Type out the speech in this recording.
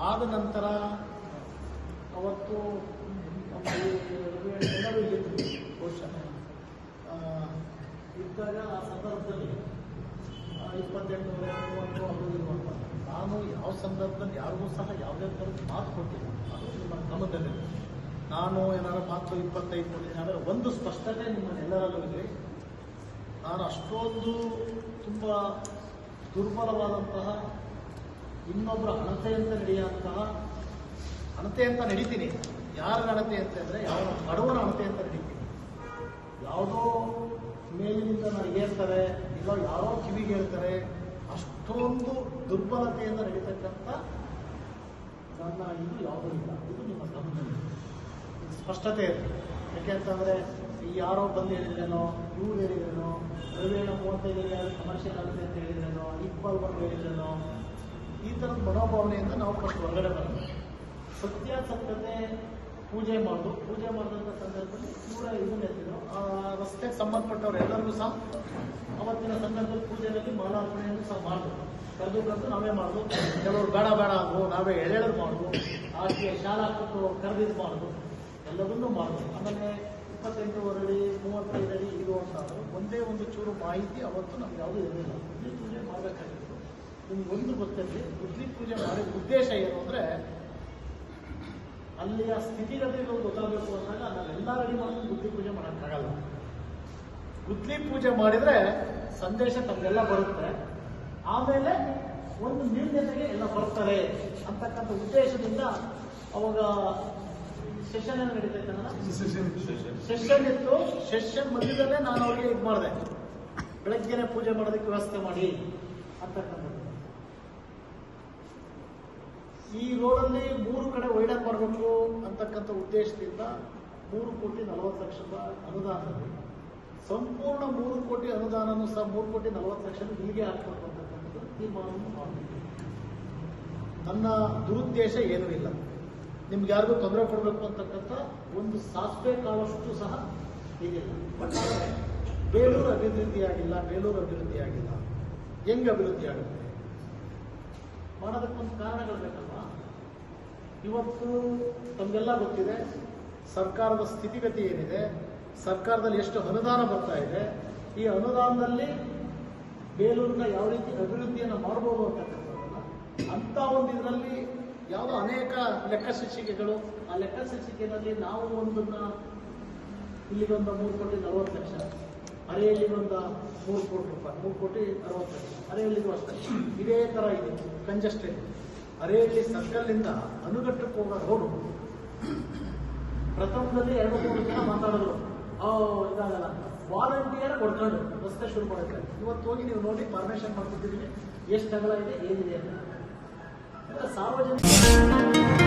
ಆದ ನಂತರ ಅವತ್ತು ಎಲ್ಲರೂ ಆ, ಇದ್ದಾಗ ಆ ಸಂದರ್ಭದಲ್ಲಿ ಇಪ್ಪತ್ತೆಂಟು ಮೂವತ್ತು ಇದು ಅಂತ ನಾನು ಯಾವ ಸಂದರ್ಭದಲ್ಲಿ ಯಾರಿಗೂ ಸಹ ಯಾವುದೇ ಥರದ ಮಾತು ಕೊಟ್ಟಿಲ್ಲ. ಅದು ನಿಮ್ಮ ಗಮನದಲ್ಲಿ ನಾನು ಏನಾದ್ರು ಮಾತು ಇಪ್ಪತ್ತೈದು ಕೊಟ್ಟಿದ್ದೀನಿ ಆದರೆ ಒಂದು ಸ್ಪಷ್ಟತೆ ನಿಮ್ಮನ್ನೆಲ್ಲರಲ್ಲೂ ಇದೆ. ನಾನು ಅಷ್ಟೊಂದು ತುಂಬ ದುರ್ಬಲವಾದಂತಹ ಇನ್ನೊಬ್ಬರ ಅಂತ ನಡೆಯುವಂತಹ ಹಣತೆ ಅಂತ ನಡೀತೀನಿ. ಯಾರ ಹಣತೆ ಅಂತಂದರೆ ಯಾವ ಬಡವರ ಹಣತೆ ಅಂತ ನಡೀತೀನಿ. ಯಾವುದೋ ಮೇಲಿನಿಂದ ನನಗೆ ಹೇಳ್ತಾರೆ, ಇಲ್ಲ ಯಾರೋ ಕಿವಿಗೆ ಹೇಳ್ತಾರೆ, ಅಷ್ಟೊಂದು ದುರ್ಬಲತೆಯಿಂದ ನಡೀತಕ್ಕಂಥ ನನ್ನ ಇದು ಯಾವುದೂ ಇಲ್ಲ. ಇದು ನಿಮ್ಮ ಗಮನದಲ್ಲಿ ಸ್ಪಷ್ಟತೆ ಇದೆ. ಯಾಕೆಂತಂದರೆ ಈ ಯಾರೋ ಬಂದು ಹೇಳಿದ್ರೇನೋ, ಇವ್ರು ಹೇಳಿದ್ರೇನೋ ರವಿಯಣ್ಣ ಮೂವತ್ತೈದು ಕಮರ್ಷಿಯಲ್ ಆಗುತ್ತೆ ಅಂತ ಹೇಳಿದ್ರೇನೋ ಇಕ್ಬಾಲ್ ಬಂದು ಹೇಳಿದ್ರೇನೋ ಈ ಥರದ ಮನೋಭಾವನೆಯಿಂದ ನಾವು ಫಸ್ಟ್ ಹೊರಗಡೆ ಬರೋದು. ಸತ್ಯಾಸತ್ಯತೆ ಪೂಜೆ ಮಾಡೋದು. ಪೂಜೆ ಮಾಡಿದಂಥ ಸಂದರ್ಭದಲ್ಲಿ ತೀವ್ರ ಇದನ್ನ ಎತ್ತಿದ್ರು ಆ ರಸ್ತೆಗೆ ಸಂಬಂಧಪಟ್ಟವ್ರು ಎಲ್ಲರಿಗೂ ಸಹ ಅವತ್ತಿನ ಸಂದರ್ಭದಲ್ಲಿ ಪೂಜೆಯಲ್ಲಿ ಮಾಲಾರ್ಪಣೆಯನ್ನು ಸಹ ಮಾಡಿದ್ರು ಕರೆದು ಕರೆದು ನಾವೇ ಮಾಡೋದು. ಕೆಲವರು ಬೇಡ ಬೇಡ ಅದು ನಾವೇ ಎಳೆದು ಮಾಡೋದು. ಆಕೆ ಶಾಲಾ ಕೊಟ್ಟು ಕರೆದಿದ್ದು ಮಾಡೋದು. ಎಲ್ಲವನ್ನೂ ಮಾಡೋದು. ಆಮೇಲೆ ಇಪ್ಪತ್ತೆಂಟು ಅಡಿ ಮೂವತ್ತೈದು ಅಡಿ ಅಂತ ಒಂದೇ ಒಂದು ಚೂರು ಮಾಹಿತಿ ಅವತ್ತು ನಮ್ಗೆ ಯಾವುದೂ ಇರಲಿಲ್ಲ. ಪೂಜೆ ಮಾಡಬೇಕಾಗಿತ್ತು. ಒಂದು ಗೊತ್ತಿರಲಿ ಗುದ್ಲಿ ಪೂಜೆ ಮಾಡಿದ ಉದ್ದೇಶ ಏನು ಅಂದರೆ ಅಲ್ಲಿಯ ಸ್ಥಿತಿಗತಿಗಳು ಗೊತ್ತಾಗಬೇಕು ಅಂದಾಗ ನಾವೆಲ್ಲ ರೆಡಿ ಮಾಡ್ಕೊಂಡು ಗುದ್ಲಿ ಪೂಜೆ ಮಾಡೋಕ್ಕಾಗಲ್ಲ ಗುದ್ಲಿ ಪೂಜೆ ಮಾಡಿದ್ರೆ ಸಂದೇಶ ತಮಗೆಲ್ಲ ಬರುತ್ತೆ. ಆಮೇಲೆ ಒಂದು ನಿರ್ಣಯತೆಗೆ ಎಲ್ಲ ಬರ್ತಾರೆ ಅಂತಕ್ಕಂಥ ಉದ್ದೇಶದಿಂದ ಅವಾಗ ಸೆಷನ್ ಏನು ನಡೀತೈತೆ ಸೆಷನ್ ಇತ್ತು ಸೆಷನ್ ಮಧ್ಯದಲ್ಲೇ ನಾನು ಅವ್ರಿಗೆ ಇದು ಮಾಡಿದೆ. ಬೆಳಗ್ಗೆನೆ ಪೂಜೆ ಮಾಡೋದಕ್ಕೆ ವ್ಯವಸ್ಥೆ ಮಾಡಿ ಅಂತಕ್ಕಂಥದ್ದು ಈ ರೋಡಲ್ಲಿ ಮೂರು ಕಡೆ ವೈಡಾಗಿ ಬರಬೇಕು ಅಂತಕ್ಕಂಥ ಉದ್ದೇಶದಿಂದ ಮೂರು ಕೋಟಿ ನಲವತ್ತು ಲಕ್ಷದ ಅನುದಾನ ಸಂಪೂರ್ಣ ಮೂರು ಕೋಟಿ ಅನುದಾನನೂ ಸಹ ಮೂರು ಕೋಟಿ ನಲವತ್ತು ಲಕ್ಷ ಇಲ್ಲಿಗೆ ಹಾಕಬೇಕು ಅಂತಕ್ಕಂಥದ್ದು ತೀರ್ಮಾನವನ್ನು ಮಾಡಬೇಕು ನನ್ನ ದುರುದ್ದೇಶ ಏನೂ ಇಲ್ಲ. ನಿಮ್ಗೆ ಯಾರಿಗೂ ತೊಂದರೆ ಕೊಡಬೇಕು ಅಂತಕ್ಕಂಥ ಒಂದು ಸಾಸಿವೆ ಕಾಳಷ್ಟು ಸಹ ಈಗಿಲ್ಲ ಬಟ್ ಬೇಲೂರು ಅಭಿವೃದ್ಧಿಯಾಗಿಲ್ಲ ಬೇಲೂರು ಅಭಿವೃದ್ಧಿ ಆಗಿಲ್ಲ. ಹೆಂಗೆ ಅಭಿವೃದ್ಧಿ ಆಗುತ್ತೆ? ಮಾಡೋದಕ್ಕೊಂದು ಕಾರಣಗಳು ಬೇಕಲ್ವಾ? ಇವತ್ತು ತಮಗೆಲ್ಲ ಗೊತ್ತಿದೆ, ಸರ್ಕಾರದ ಸ್ಥಿತಿಗತಿ ಏನಿದೆ, ಸರ್ಕಾರದಲ್ಲಿ ಎಷ್ಟು ಅನುದಾನ ಬರ್ತಾ ಇದೆ, ಈ ಅನುದಾನದಲ್ಲಿ ಬೇಲೂರಿನ ಯಾವ ರೀತಿ ಅಭಿವೃದ್ಧಿಯನ್ನು ಮಾಡ್ಬೋದು ಅಂತಕ್ಕಂಥದ್ದನ್ನ ಅಂಥ ಒಂದು ಇದರಲ್ಲಿ ಯಾವುದೋ ಅನೇಕ ಲೆಕ್ಕ ಶಿಕ್ಷಿಕೆಗಳು ಆ ಲೆಕ್ಕ ಶಿಕ್ಷಿಕೆಯಲ್ಲಿ ನಾವು ಒಂದನ್ನ ಇಲ್ಲಿಗೊಂದು ಮೂರು ಕೋಟಿ ನಲವತ್ತು ಲಕ್ಷ ಅರೆಯಲ್ಲಿಗೊಂದು ಮೂರು ಕೋಟಿ ರೂಪಾಯಿ, ಮೂರು ಕೋಟಿ ಅರವತ್ತು ಲಕ್ಷ ಅರೆಯಲ್ಲಿಗೂ ಅಷ್ಟೇ ಇದೇ ಥರ ಇದೆ ಕಂಜಸ್ಟೆಡ್ ಅರೆಯಲ್ಲಿ ಸರ್ಕಲ್ನಿಂದ ಅನುಗಟ್ಟಕ್ಕೆ ಹೋಗೋ ರೋಡು ಪ್ರಥಮದಲ್ಲಿ ಎರಡು ಮೂರು ಜನ ಮಾತಾಡಿದ್ರು ಇದಾಗಲ್ಲ. ವಾಲಂಟಿಯರ್ ಕೊಡ್ಕೊಂಡು ರಸ್ತೆ ಶುರು ಮಾಡಿದ್ರೆ ಇವತ್ತು ಹೋಗಿ ನೀವು ನೋಡಿ ಪರ್ಮಿಷನ್ ಮಾಡ್ತಿದ್ದೀವಿ ಎಷ್ಟು ಜಗಳ ಇದೆ, ಏನಿದೆ ಅಂತ. ಸಾರ್ವಜನಿಕ